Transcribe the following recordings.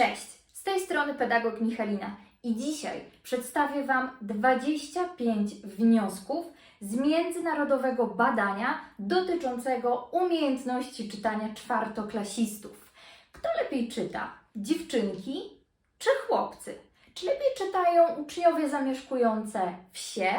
Cześć, z tej strony pedagog Michalina i dzisiaj przedstawię Wam 25 wniosków z międzynarodowego badania dotyczącego umiejętności czytania czwartoklasistów. Kto lepiej czyta? Dziewczynki czy chłopcy? Czy lepiej czytają uczniowie zamieszkujące wsie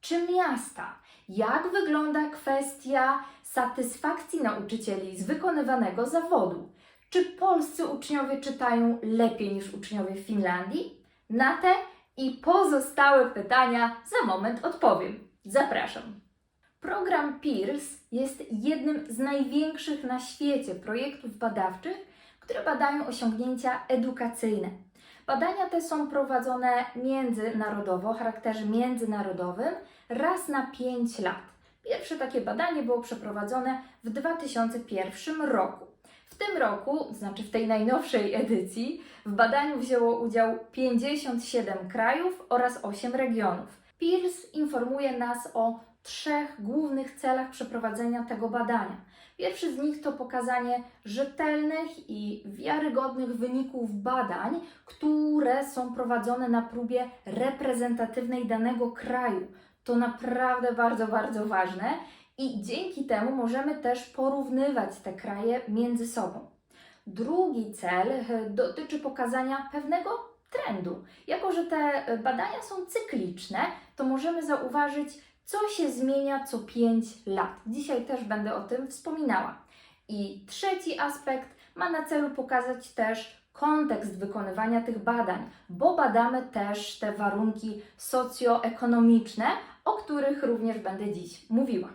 czy miasta? Jak wygląda kwestia satysfakcji nauczycieli z wykonywanego zawodu? Czy polscy uczniowie czytają lepiej niż uczniowie w Finlandii? Na te i pozostałe pytania za moment odpowiem. Zapraszam. Program PEERS jest jednym z największych na świecie projektów badawczych, które badają osiągnięcia edukacyjne. Badania te są prowadzone międzynarodowo, o charakterze międzynarodowym, raz na 5 lat. Pierwsze takie badanie było przeprowadzone w 2001 roku. W tym roku, znaczy w tej najnowszej edycji, w badaniu wzięło udział 57 krajów oraz 8 regionów. PIRS informuje nas o trzech głównych celach przeprowadzenia tego badania. Pierwszy z nich to pokazanie rzetelnych i wiarygodnych wyników badań, które są prowadzone na próbie reprezentatywnej danego kraju. To naprawdę bardzo, bardzo ważne i dzięki temu możemy też porównywać te kraje między sobą. Drugi cel e, dotyczy pokazania pewnego trendu. Jako, że te e, badania są cykliczne, to możemy zauważyć, co się zmienia co 5 lat. Dzisiaj też będę o tym wspominała. I trzeci aspekt ma na celu pokazać też kontekst wykonywania tych badań, bo badamy też te warunki socjoekonomiczne, o których również będę dziś mówiła.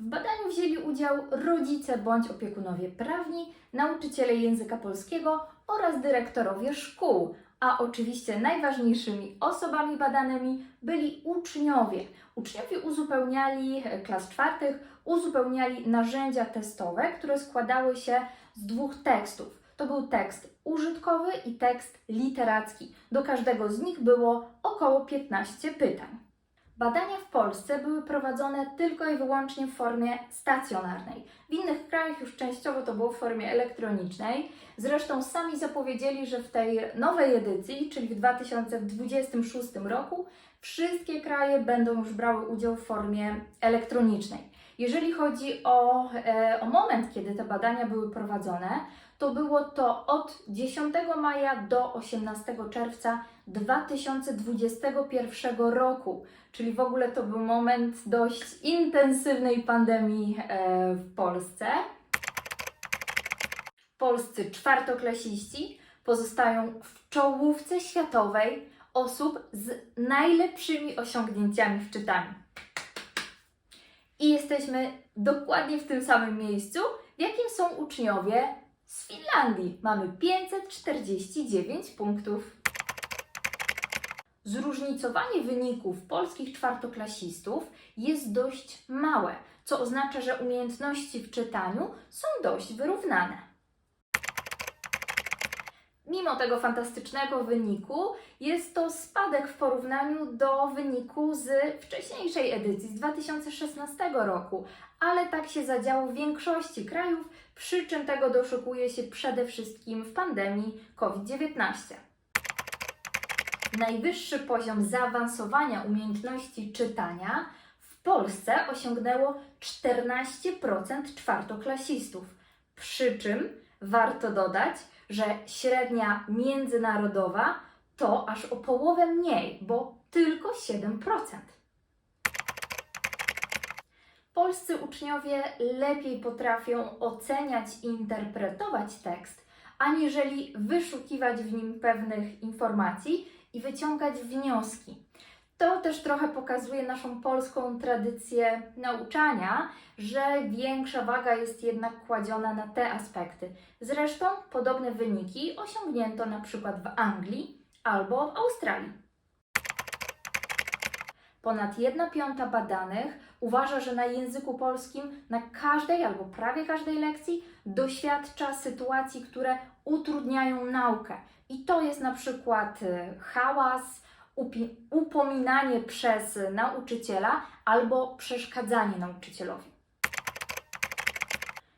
W badaniu wzięli udział rodzice bądź opiekunowie prawni, nauczyciele języka polskiego oraz dyrektorowie szkół, a oczywiście najważniejszymi osobami badanymi byli uczniowie. Uczniowie uzupełniali e, klas czwartych, uzupełniali narzędzia testowe, które składały się z dwóch tekstów. To był tekst użytkowy i tekst literacki. Do każdego z nich było około 15 pytań. Badania w Polsce były prowadzone tylko i wyłącznie w formie stacjonarnej. W innych krajach już częściowo to było w formie elektronicznej. Zresztą sami zapowiedzieli, że w tej nowej edycji, czyli w 2026 roku, wszystkie kraje będą już brały udział w formie elektronicznej. Jeżeli chodzi o, e, o moment, kiedy te badania były prowadzone, to było to od 10 maja do 18 czerwca 2021 roku, czyli w ogóle to był moment dość intensywnej pandemii e, w Polsce. Polscy czwartoklasiści pozostają w czołówce światowej osób z najlepszymi osiągnięciami w czytaniu. I jesteśmy dokładnie w tym samym miejscu, w jakim są uczniowie z Finlandii. Mamy 549 punktów. Zróżnicowanie wyników polskich czwartoklasistów jest dość małe, co oznacza, że umiejętności w czytaniu są dość wyrównane. Mimo tego fantastycznego wyniku, jest to spadek w porównaniu do wyniku z wcześniejszej edycji, z 2016 roku, ale tak się zadziało w większości krajów, przy czym tego doszukuje się przede wszystkim w pandemii COVID-19. Najwyższy poziom zaawansowania umiejętności czytania w Polsce osiągnęło 14% czwartoklasistów. Przy czym warto dodać, że średnia międzynarodowa to aż o połowę mniej, bo tylko 7%. Polscy uczniowie lepiej potrafią oceniać i interpretować tekst, aniżeli wyszukiwać w nim pewnych informacji i wyciągać wnioski. To też trochę pokazuje naszą polską tradycję nauczania, że większa waga jest jednak kładziona na te aspekty. Zresztą podobne wyniki osiągnięto na przykład w Anglii albo w Australii. Ponad 1 piąta badanych uważa, że na języku polskim na każdej albo prawie każdej lekcji doświadcza sytuacji, które utrudniają naukę. I to jest na przykład y, hałas, upominanie przez nauczyciela albo przeszkadzanie nauczycielowi.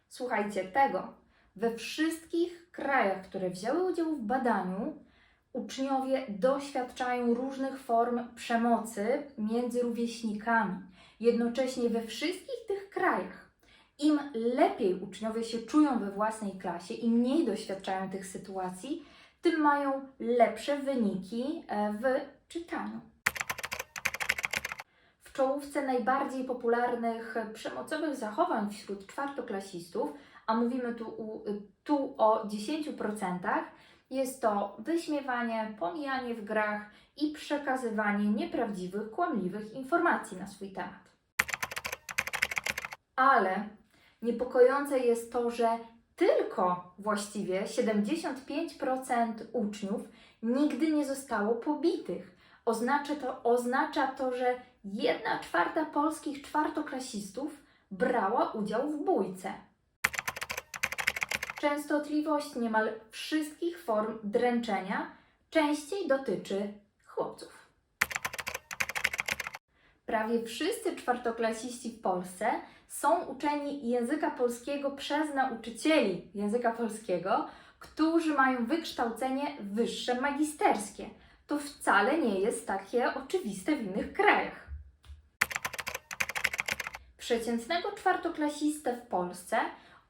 Słuchajcie tego. We wszystkich krajach, które wzięły udział w badaniu, uczniowie doświadczają różnych form przemocy między rówieśnikami. Jednocześnie we wszystkich tych krajach, im lepiej uczniowie się czują we własnej klasie i mniej doświadczają tych sytuacji, tym mają lepsze wyniki e, w czytaniu. W czołówce najbardziej popularnych przemocowych zachowań wśród czwartoklasistów, a mówimy tu, tu o 10%, jest to wyśmiewanie, pomijanie w grach i przekazywanie nieprawdziwych, kłamliwych informacji na swój temat. Ale niepokojące jest to, że tylko właściwie 75% uczniów nigdy nie zostało pobitych. Oznacza to, oznacza to, że 1 czwarta polskich czwartoklasistów brała udział w bójce. Częstotliwość niemal wszystkich form dręczenia częściej dotyczy chłopców. Prawie wszyscy czwartoklasiści w Polsce są uczeni języka polskiego przez nauczycieli języka polskiego, którzy mają wykształcenie wyższe magisterskie. To wcale nie jest takie oczywiste w innych krajach. Przeciętnego czwartoklasistę w Polsce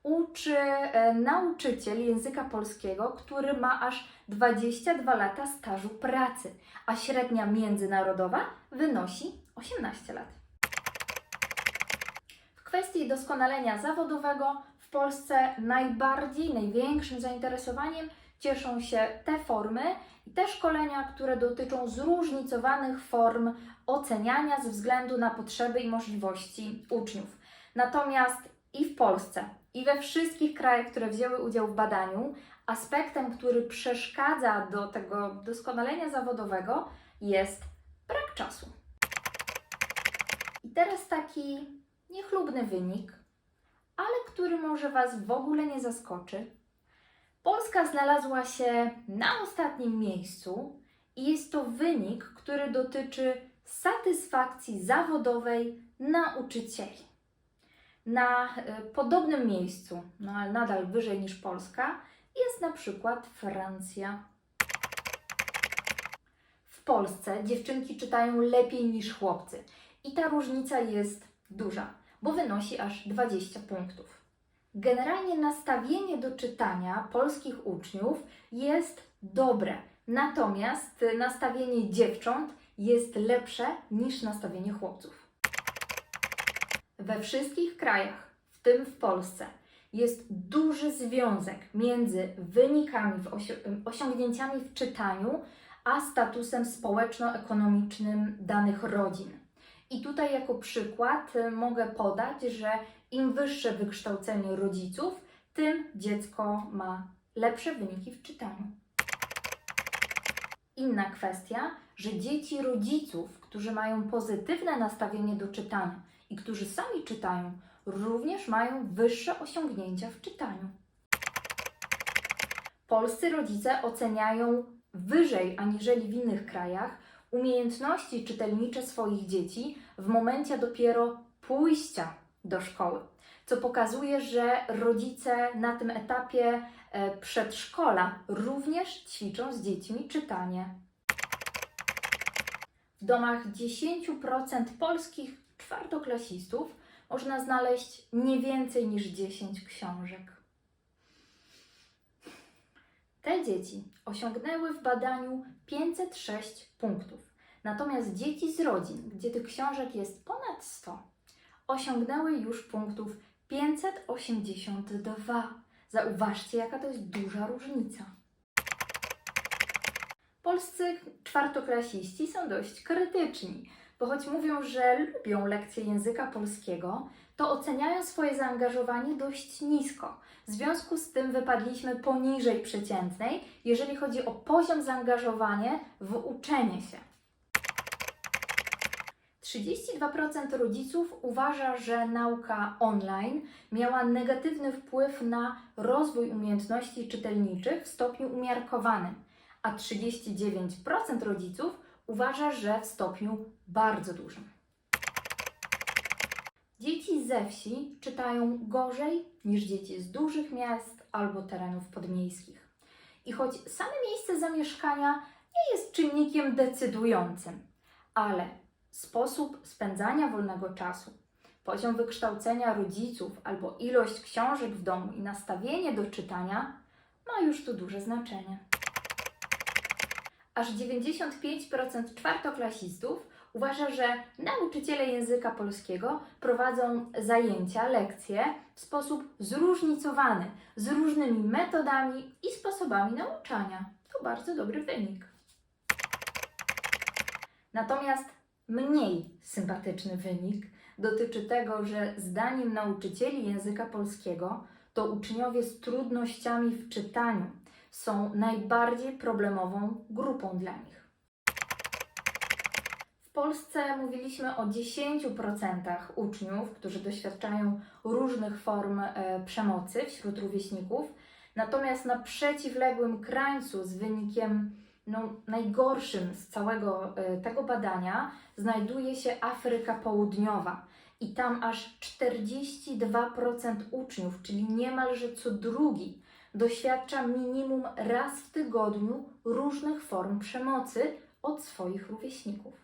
uczy e, nauczyciel języka polskiego, który ma aż 22 lata stażu pracy, a średnia międzynarodowa wynosi 18 lat. W kwestii doskonalenia zawodowego w Polsce najbardziej, największym zainteresowaniem cieszą się te formy i te szkolenia, które dotyczą zróżnicowanych form oceniania ze względu na potrzeby i możliwości uczniów. Natomiast i w Polsce, i we wszystkich krajach, które wzięły udział w badaniu, aspektem, który przeszkadza do tego doskonalenia zawodowego, jest brak czasu. I teraz taki niechlubny wynik, ale który może Was w ogóle nie zaskoczy. Polska znalazła się na ostatnim miejscu i jest to wynik, który dotyczy satysfakcji zawodowej nauczycieli. Na e, podobnym miejscu, no ale nadal wyżej niż Polska, jest na przykład Francja. W Polsce dziewczynki czytają lepiej niż chłopcy i ta różnica jest duża, bo wynosi aż 20 punktów. Generalnie nastawienie do czytania polskich uczniów jest dobre, natomiast nastawienie dziewcząt jest lepsze niż nastawienie chłopców. We wszystkich krajach, w tym w Polsce, jest duży związek między wynikami, osiągnięciami w czytaniu, a statusem społeczno-ekonomicznym danych rodzin. I tutaj jako przykład y, mogę podać, że im wyższe wykształcenie rodziców, tym dziecko ma lepsze wyniki w czytaniu. Inna kwestia, że dzieci rodziców, którzy mają pozytywne nastawienie do czytania i którzy sami czytają, również mają wyższe osiągnięcia w czytaniu. Polscy rodzice oceniają wyżej aniżeli w innych krajach umiejętności czytelnicze swoich dzieci w momencie dopiero pójścia do szkoły, co pokazuje, że rodzice na tym etapie e, przedszkola również ćwiczą z dziećmi czytanie. W domach 10% polskich czwartoklasistów można znaleźć nie więcej niż 10 książek. Te dzieci osiągnęły w badaniu 506 punktów. Natomiast dzieci z rodzin, gdzie tych książek jest ponad 100, osiągnęły już punktów 582. Zauważcie, jaka to jest duża różnica. Polscy czwartoklasiści są dość krytyczni, bo choć mówią, że lubią lekcje języka polskiego, to oceniają swoje zaangażowanie dość nisko. W związku z tym wypadliśmy poniżej przeciętnej, jeżeli chodzi o poziom zaangażowania w uczenie się. 32% rodziców uważa, że nauka online miała negatywny wpływ na rozwój umiejętności czytelniczych w stopniu umiarkowanym, a 39% rodziców uważa, że w stopniu bardzo dużym. Dzieci ze wsi czytają gorzej niż dzieci z dużych miast albo terenów podmiejskich. I choć same miejsce zamieszkania nie jest czynnikiem decydującym, ale sposób spędzania wolnego czasu, poziom wykształcenia rodziców albo ilość książek w domu i nastawienie do czytania ma już tu duże znaczenie. Aż 95% czwartoklasistów uważa, że nauczyciele języka polskiego prowadzą zajęcia, lekcje w sposób zróżnicowany, z różnymi metodami i sposobami nauczania. To bardzo dobry wynik. Natomiast mniej sympatyczny wynik dotyczy tego, że zdaniem nauczycieli języka polskiego to uczniowie z trudnościami w czytaniu są najbardziej problemową grupą dla nich. W Polsce mówiliśmy o 10% uczniów, którzy doświadczają różnych form e, przemocy wśród rówieśników, natomiast na przeciwległym krańcu z wynikiem no, najgorszym z całego e, tego badania znajduje się Afryka Południowa. I tam aż 42% uczniów, czyli niemalże co drugi, doświadcza minimum raz w tygodniu różnych form przemocy od swoich rówieśników.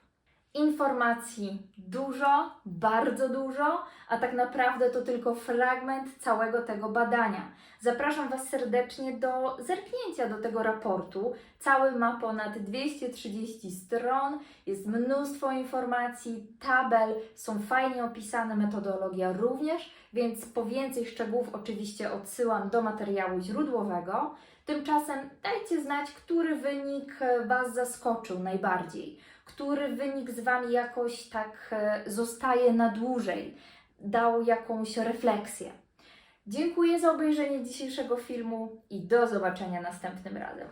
Informacji dużo, bardzo dużo, a tak naprawdę to tylko fragment całego tego badania. Zapraszam Was serdecznie do zerknięcia do tego raportu. Cały ma ponad 230 stron, jest mnóstwo informacji, tabel, są fajnie opisane, metodologia również, więc po więcej szczegółów oczywiście odsyłam do materiału źródłowego. Tymczasem dajcie znać, który wynik e, Was zaskoczył najbardziej, który wynik z Wami jakoś tak e, zostaje na dłużej, dał jakąś refleksję. Dziękuję za obejrzenie dzisiejszego filmu i do zobaczenia następnym razem.